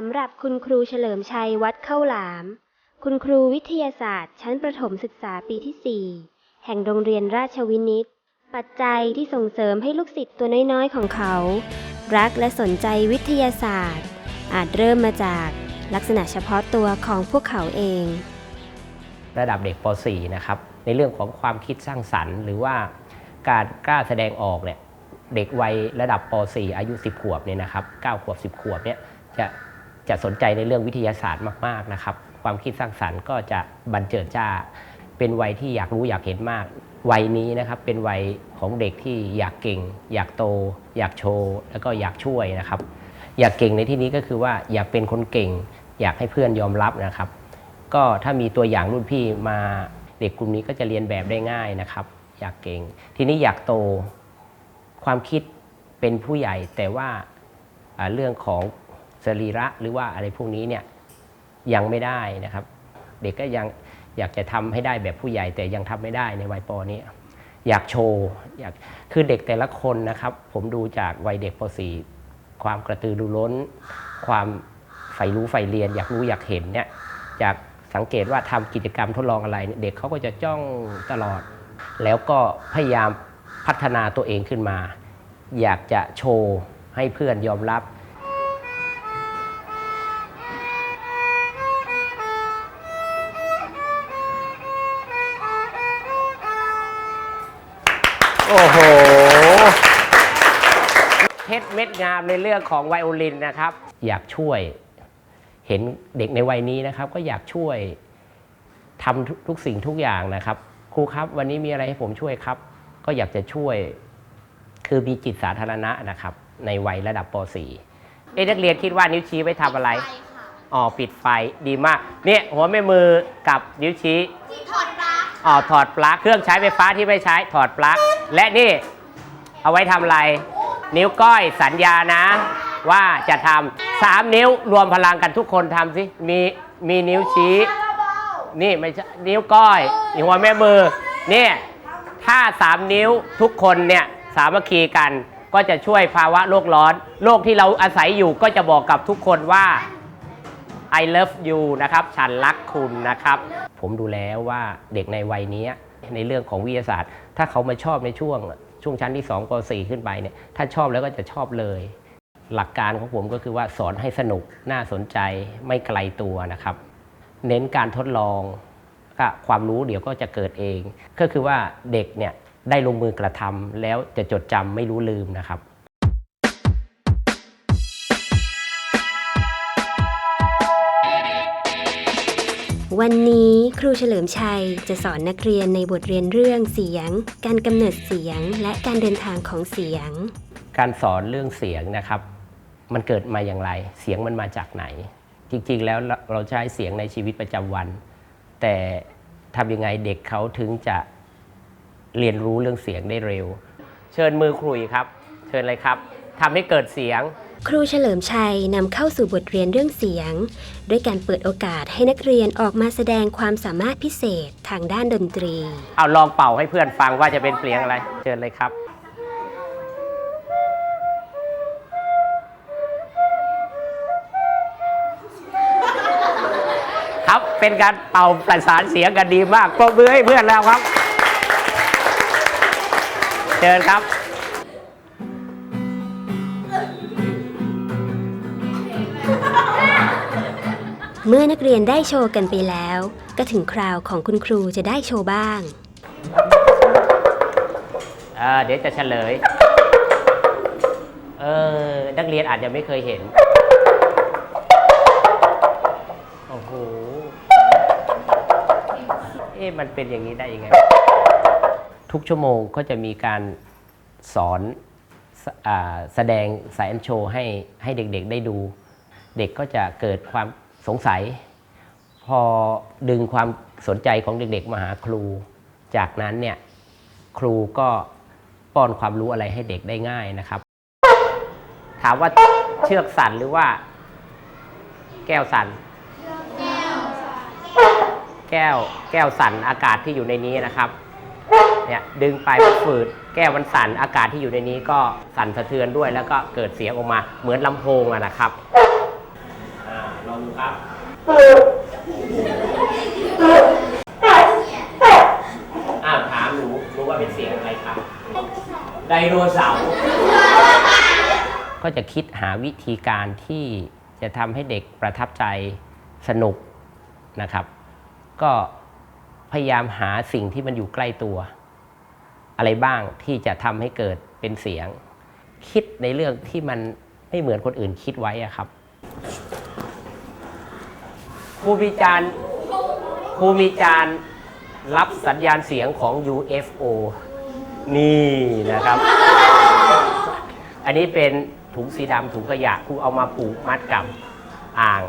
สำหรับคุณครูเฉลิมชัยวัดเข้าหลาม คุณครูวิทยาศาสตร์ ชั้นประถมศึกษาปีที่ 4 แห่งโรงเรียนราชวินิต ปัจจัยที่ส่งเสริมให้ลูกศิษย์ตัวน้อยๆของเขา รักและสนใจวิทยาศาสตร์ อาจเริ่มมาจากลักษณะเฉพาะตัวของพวกเขาเอง ระดับเด็กป .4 นะครับ ในเรื่องของความคิดสร้างสรรค์ หรือว่าการกล้าแสดงออกเนี่ยเด็กวัยระดับป .4 อายุ 10 ขวบเนี่ยนะครับ 9 ขวบ 10 ขวบเนี่ยจะ จะสนใจในเรื่องวิทยาศาสตร์มากๆนะครับ ความคิดสร้างสรรค์ก็จะบันเจิดจ้า เป็นวัยที่อยากรู้อยากเห็นมาก วัยนี้นะครับเป็นวัยของเด็กที่อยากเก่ง อยากโต อยากโชว์แล้วก็อยากช่วยนะครับ อยากเก่งในที่นี้ก็คือว่าอยากเป็นคนเก่ง อยากให้เพื่อนยอมรับนะครับ ก็ถ้ามีตัวอย่างรุ่นพี่มาเด็กกลุ่มนี้ก็จะเรียนแบบได้ง่ายนะครับ อยากเก่ง ทีนี้อยากโตความคิดเป็นผู้ใหญ่แต่ว่าอ่าเรื่องของ สรีระหรือว่าอะไรพวกนี้เนี่ยยังไม่ได้นะครับ เด็กก็ยังอยากจะทำให้ได้แบบผู้ใหญ่แต่ยังทำไม่ได้ในวัยปอนี้ อยากโชว์อยากคือเด็กแต่ละคนนะครับ ผมดูจากวัยเด็กป .4 ความกระตือรือร้น ความใฝ่รู้ใฝ่เรียน อยากรู้อยากเห็นเนี่ยจากสังเกตว่าทำกิจกรรมทดลองอะไร เด็กเขาก็จะจ้องตลอด แล้วก็พยายามพัฒนาตัวเองขึ้นมา อยากจะโชว์ให้เพื่อนยอมรับ โอ้โห เพชรเม็ดงามในเรื่องของไวโอลินนะครับ อยากช่วย เห็นเด็กในวัยนี้นะครับ ก็อยากช่วยทำทุกทุกสิ่งทุกอย่างนะครับ ครูครับวันนี้มีอะไรให้ผมช่วยครับ ก็อยากจะช่วย คือมีจิตสาธารณะนะครับ ในวัยระดับป .4 เอ๊ะนักเรียนคิดว่านิ้วชี้ไว้ทำอะไร อ๋อปิดไฟดีมาก เนี่ยหัวแม่มือกับนิ้วชี้ ที่ถอดปลั๊กอ๋อถอดปลั๊กเครื่องใช้ไฟฟ้าที่ไม่ใช้ถอดปลั๊ก และนี่เอาไว้ทำอะไร นิ้วก้อยสัญญานะ ว่าจะทำสามนิ้วรวมพลังกันทุกคนทำสิมีมีนิ้วชี้ นี่ไม่ใช่นิ้วก้อยหัวแม่มือเนี่ยถ้าสามนิ้วทุกคนเนี่ยสามัคคีกันก็จะช่วยภาวะโลกร้อน โลกที่เราอาศัยอยู่ก็จะบอกกับทุกคนว่า I love you นะครับ ฉันรักคุณนะครับ ผมดูแล้วว่าเด็กในวัยนี้ในเรื่องของวิทยาศาสตร์ ถ้าเขามาชอบในช่วงช่วงชั้นที่2ป .4 ขึ้นไปเนี่ยถ้าชอบแล้วก็จะชอบเลย หลักการของผมก็คือว่าสอนให้สนุกน่าสนใจไม่ไกลตัวนะครับ เน้นการทดลองก็ความรู้เดี๋ยวก็จะเกิดเอง ก็คือว่าเด็กเนี่ยได้ลงมือกระทำแล้วจะจดจำไม่รู้ลืมนะครับ วันนี้ครูเฉลิมชัยจะสอนนักเรียนในบทเรียนเรื่องเสียง การกำเนิดเสียง และการเดินทางของเสียง การสอนเรื่องเสียงนะครับ มันเกิดมาอย่างไร เสียงมันมาจากไหน จริงๆ แล้วเราใช้เสียงในชีวิตประจำวัน แต่ทำยังไงเด็กเขาถึงจะเรียนรู้เรื่องเสียงได้เร็ว เชิญมือครุยครับ เชิญเลยครับทำให้เกิดเสียง ครูเฉลิมชัยนำเข้าสู่บทเรียนเรื่องเสียง ด้วยการเปิดโอกาสให้นักเรียนออกมาแสดงความสามารถพิเศษทางด้านดนตรี เอาลองเป่าให้เพื่อนฟังว่าจะเป็นเสียงอะไรเชิญเลยครับ ครับเป็นการเป่าประสานเสียงกันดีมากปรบมือให้เพื่อนแล้วครับ เชิญครับ เมื่อนักเรียนได้โชว์กันไปแล้ว ก็ถึงคราวของคุณครูจะได้โชว์บ้างเอ่อเดี๋ยวจะเฉลย เออ นักเรียนอาจจะไม่เคยเห็น โอ้โห เอ๊ะมันเป็นอย่างนี้ได้ยังไง ทุกชั่วโมงก็จะมีการสอนสอ่าแสดงสายอันโชว์ให้ให้เด็กๆได้ดู เด็กก็จะเกิดความ สงสัย พอดึงความสนใจของเด็กๆมาหาครู จากนั้นเนี่ยครูก็ป้อนความรู้อะไรให้เด็กได้ง่ายนะครับ ถามว่าเชือกสั่นหรือว่า แก้วสั่นแก้วแก้วสั่นอากาศที่อยู่ในนี้นะครับเนี่ยดึงไปฝืดแก้วมันสั่นอากาศที่อยู่ในนี้ก็สั่นสะเทือนด้วย แล้วก็เกิดเสียงออกมาเหมือนลำโพงอะนะครับ อ้าวถามหนูรู้ว่าเป็นเสียงอะไรครับไดโนเสาร์ก็จะคิดหาวิธีการที่จะทำให้เด็กประทับใจสนุกนะครับ ก็พยายามหาสิ่งที่มันอยู่ใกล้ตัว อะไรบ้างที่จะทำให้เกิดเป็นเสียง คิดในเรื่องที่มันไม่เหมือนคนอื่นคิดไว้อะครับ ครูมีจารย์ครูมีจารย์รับสัญญาณเสียงของ UFO นี่นะครับ อันนี้เป็นถุงสีดำถุงขยะครูเอามาผูกมัดกับอ่าง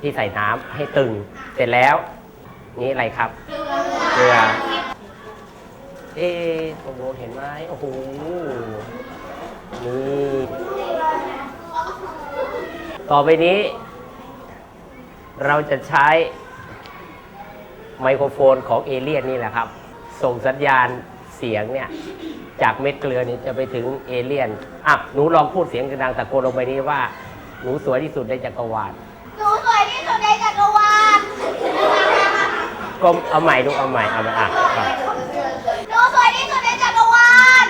ที่ใส่น้ำให้ตึง เสร็จแล้ว นี่อะไรครับเกลือเอ๊ะโอ้โหเห็นไหมโอ้โหนี่ต่อไปนี้ เราจะใช้ไมโครโฟนของเอเลี่ยนนี่แหละครับ ส่งสัญญาณเสียงเนี่ยจากเม็ดเกลือนี่จะไปถึงเอเลี่ยนอะหนูลองพูดเสียงดังๆตะโกนลงไปนี้ว่าหนูสวยที่สุดในจักรวาลหนูสวยที่สุดในจักรวาลก็เอาใหม่ดูเอาใหม่เอาใหม่อะครับหนูสวยที่สุดในจักรวาล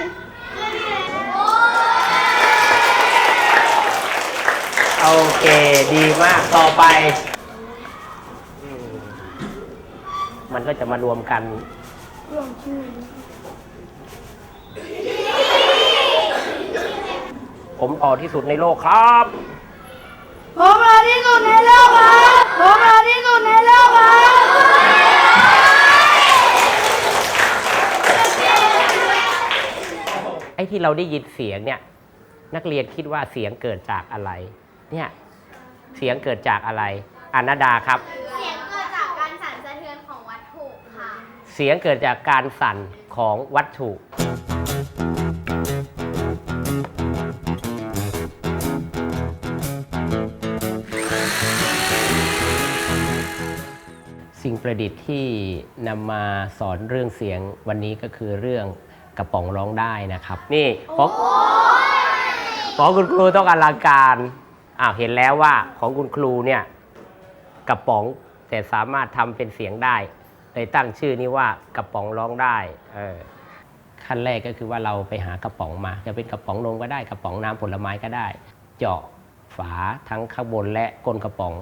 โอเค ดีมากต่อไปอืมมัน ก็จะมารวมกันผมต่อที่สุดในโลกครับ ผมมาที่สุดในโลกครับ ผมมาที่สุดในโลกครับ ไอ้ที่เราได้ยินเสียงเนี่ย นักเรียนคิดว่าเสียงเกิดจากอะไร เนี่ย เสียงเกิดจากอะไรอานาดาครับ เสียงเกิดจากการสั่นของวัตถุ สิ่งประดิษฐ์ที่นำมาสอนเรื่องเสียงวันนี้ก็คือเรื่องกระป๋องร้องได้นะครับ นี่ของของคุณครูต้องอลังการอ้าวเห็นแล้วว่าของคุณครูเนี่ยกระป๋องแต่สามารถทำเป็นเสียงได้ เลยตั้งชื่อนี้ว่ากระป๋องร้องได้เออขั้นแรกก็คือว่าเราไปหากระป๋องมา จะเป็นกระป๋องนมก็ได้กระป๋องน้ำผลไม้ก็ได้ เจาะฝาทั้งข้างบนและก้นกระป๋อง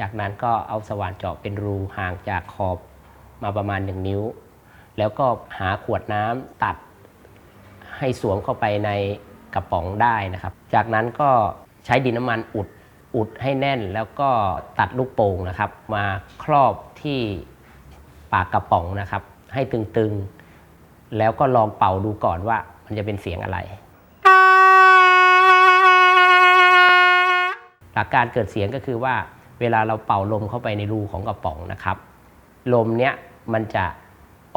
จากนั้นก็เอาสว่านเจาะเป็นรูห่างจากขอบมาประมาณ 1 นิ้ว แล้วก็หาขวดน้ำตัดให้สวมเข้าไปในกระป๋องได้นะครับ จากนั้นก็ใช้ดินน้ำมันอุดอุดให้แน่นแล้วก็ตัดลูกโป่งนะครับ มาครอบที่ ปากกระป๋องนะครับ ให้ตึงๆ แล้วก็ลองเป่าดูก่อนว่ามันจะเป็นเสียงอะไร หลักการเกิดเสียงก็คือว่า เวลาเราเป่าลมเข้าไปในรูของกระป๋องนะครับ ลมเนี้ยมันจะ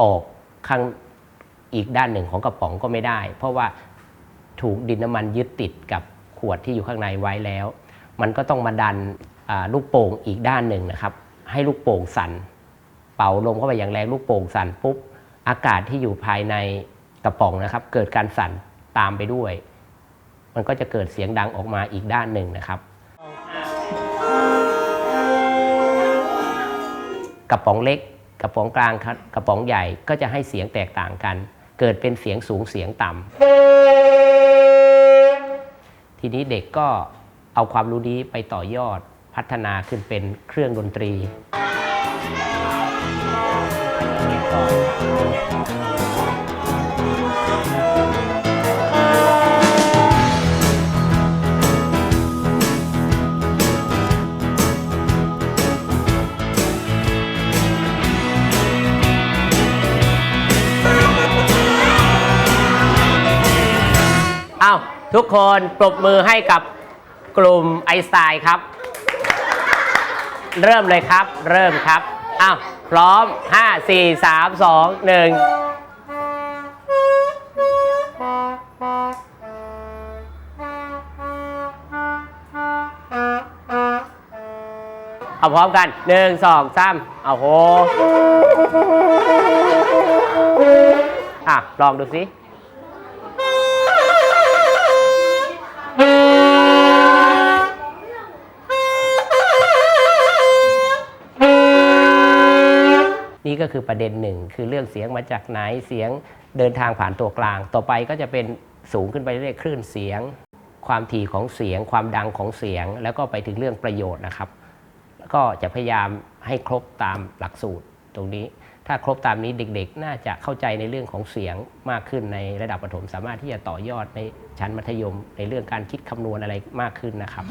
ออกข้างอีกด้านหนึ่งของกระป๋องก็ไม่ได้ เพราะว่าถูกดินน้ำมันยึดติดกับขวดที่อยู่ข้างในไว้แล้ว มันก็ต้องมาดันลูกโป่งอีกด้านหนึ่งนะครับ ให้ลูกโป่งสั่น เป่าลมเข้าไปอย่างแรงลูกโป่งสั่นปุ๊บอากาศที่อยู่ภายในกระป๋องนะครับ เกิดการสั่นตามไปด้วย มันก็จะเกิดเสียงดังออกมาอีกด้านหนึ่งนะครับ กระป๋องเล็ก กระป๋องกลางครับกระป๋องใหญ่ก็จะให้เสียงแตกต่างกัน เกิดเป็นเสียงสูงเสียงต่ำทีนี้เด็กก็เอาความรู้นี้ไปต่อยอดพัฒนาขึ้นเป็นเครื่องดนตรี อ้าวทุกคนปรบมือให้กับกลุ่มไอสไตล์ครับ เริ่มเลยครับ เริ่มครับอ้าว พร้อม 5 4 3 2 1เอาพร้อมกัน1 2 3เอาโหอะ ลองดูสิ นี้ก็คือประเด็นหนึ่งคือเรื่องเสียงมาจากไหนเสียงเดินทางผ่านตัวกลาง ต่อไปก็จะเป็นสูงขึ้นไปเรื่อยคลื่นเสียง ความถี่ของเสียง ความดังของเสียง แล้วก็ไปถึงเรื่องประโยชน์นะครับ ก็จะพยายามให้ครบตามหลักสูตรตรงนี้ ถ้าครบตามนี้เด็กๆ น่าจะเข้าใจในเรื่องของเสียงมากขึ้นในระดับประถม สามารถที่จะต่อยอดในชั้นมัธยม ในเรื่องการคิดคำนวณอะไรมากขึ้นนะครับ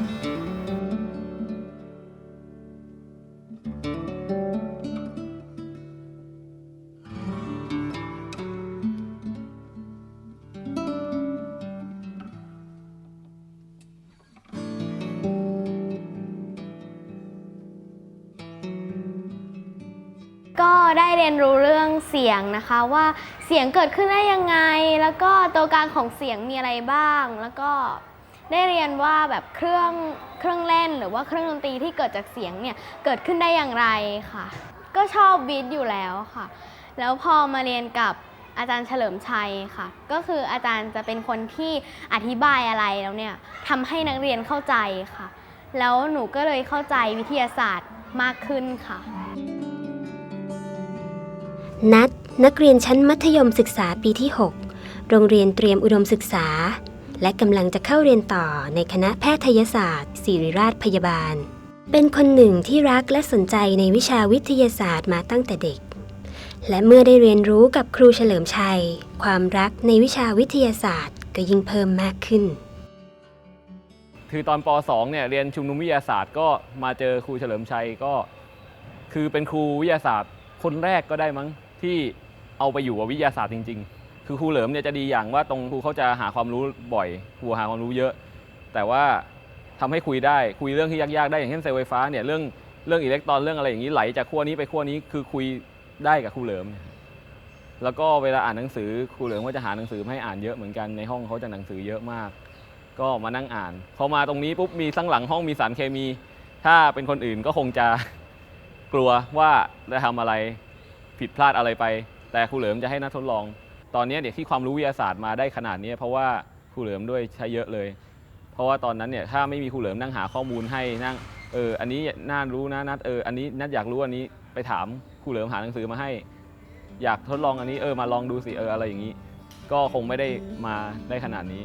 ได้เรียนรู้เรื่องเสียงนะคะว่าเสียงเกิดขึ้นได้ยังไง แล้วก็ตัวกางของเสียงมีอะไรบ้าง แล้วก็ได้เรียนว่าแบบเครื่องเครื่องเล่นหรือว่าเครื่องดนตรีที่เกิดจากเสียงเนี่ยเกิดขึ้นได้อย่างไรค่ะ ก็ชอบบีทอยู่แล้วค่ะ แล้วพอมาเรียนกับอาจารย์เฉลิมชัยค่ะ ก็คืออาจารย์จะเป็นคนที่อธิบายอะไรแล้วเนี่ยทำให้นักเรียนเข้าใจค่ะ แล้วหนูก็เลยเข้าใจวิทยาศาสตร์มากขึ้นค่ะ นัดนักเรียนชั้นมัธยมศึกษาปีที่ 6 โรงเรียนเตรียมอุดมศึกษา และกำลังจะเข้าเรียนต่อในคณะแพทยศาสตร์ ศิริราชพยาบาล เป็นคนหนึ่งที่รักและสนใจในวิชาวิทยาศาสตร์มาตั้งแต่เด็ก และเมื่อได้เรียนรู้กับครูเฉลิมชัย ความรักในวิชาวิทยาศาสตร์ก็ยิ่งเพิ่มมากขึ้น คือตอนป .2 เนี่ยเรียนชุมนุมวิทยาศาสตร์ก็มาเจอครูเฉลิมชัยก็ คือเป็นครูวิทยาศาสตร์คนแรกก็ได้มั้ง ที่เอาไปอยู่กับวิทยาศาสตร์จริง ๆ คือครูเหลิมเนี่ยจะดีอย่างว่าตรงครูเขาจะหาความรู้บ่อยครูหาความรู้เยอะ แต่ว่าทำให้คุยได้คุยเรื่องที่ยากๆได้อย่างเช่นเซลล์ไฟฟ้าเนี่ยเรื่องเรื่องอิเล็กตรอนเรื่องอะไรอย่างนี้ไหลจากขั้วนี้ไปขั้วนี้คือคุยได้กับครูเหลิม แล้วก็เวลาอ่านหนังสือครูเหลิมก็จะหาหนังสือให้อ่านเยอะเหมือนกันในห้องเขาจะหนังสือเยอะมาก ก็มานั่งอ่านพอมาตรงนี้ปุ๊บมีข้งหลังห้องมีสารเคมี ถ้าเป็นคนอื่นก็คงจะกลัวว่าจะทำอะไร ผิดพลาดอะไรไป แต่ครูเหลิมจะให้นักทดลอง ตอนนี้เด็กที่ความรู้วิทยาศาสตร์มาได้ขนาดนี้ เพราะว่าครูเหลิมด้วยใช้เยอะเลย เพราะว่าตอนนั้นเนี่ยถ้าไม่มีครูเหลิมนั่งหาข้อมูลให้นั่งเอออันนี้น่ารู้นะนัดเอออันนี้นัดอยากรู้อันนี้ไปถามครูเหลิมหาหนังสือมาให้ อยากทดลองอันนี้เออมาลองดูสิเอออะไรอย่างนี้ ก็คงไม่ได้มาได้ขนาดนี้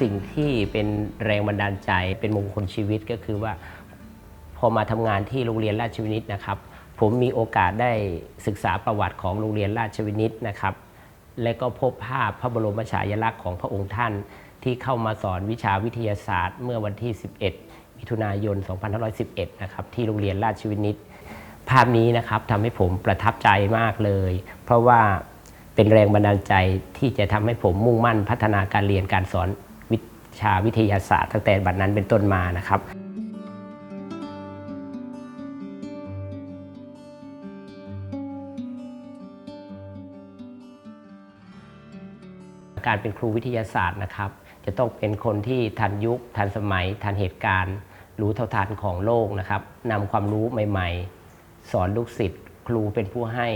สิ่งที่เป็นแรงบันดาลใจเป็นมงคลชีวิตก็คือว่า พอมาทำงานที่โรงเรียนราชวินิตนะครับ ผมมีโอกาสได้ศึกษาประวัติของโรงเรียนราชวินิตนะครับ และก็พบภาพพระบรมฉายาลักษณ์ของพระองค์ท่านที่เข้ามาสอนวิชาวิทยาศาสตร์ เมื่อวันที่ 11 มิถุนายน 2511 นะครับที่โรงเรียนราชวินิต ภาพนี้นะครับทำให้ผมประทับใจมากเลย เพราะว่าเป็นแรงบันดาลใจที่จะทำให้ผมมุ่งมั่นพัฒนาการเรียนการสอน ชาวิทยาศาสตร์ตั้งแต่บัดนั้นเป็นต้นมานะครับการเป็นครูวิทยาศาสตร์นะครับ จะต้องเป็นคนที่ทันยุค ทันสมัย ทันเหตุการณ์ รู้เท่าทันของโลกนะครับนำความรู้ใหม่ ๆ สอนลูกศิษย์ ครูเป็นผู้ให้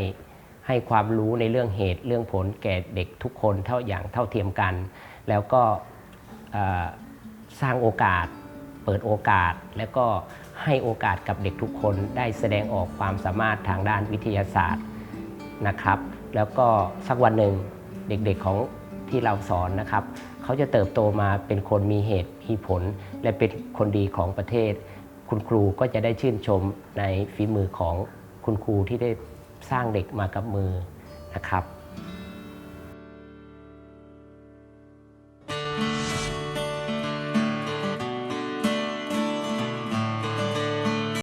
ให้ความรู้ในเรื่องเหตุเรื่องผลแก่เด็กทุกคนเท่าอย่างเท่าเทียมกัน แล้วก็ สร้างโอกาส เปิดโอกาส แล้วก็ให้โอกาสกับเด็กทุกคนได้แสดงออกความสามารถทางด้านวิทยาศาสตร์นะครับ แล้วก็สักวันหนึ่งเด็กๆของที่เราสอนนะครับ เขาจะเติบโตมาเป็นคนมีเหตุมีผล และเป็นคนดีของประเทศ คุณครูก็จะได้ชื่นชมในฝีมือของคุณครูที่ได้สร้างเด็กมากับมือนะครับ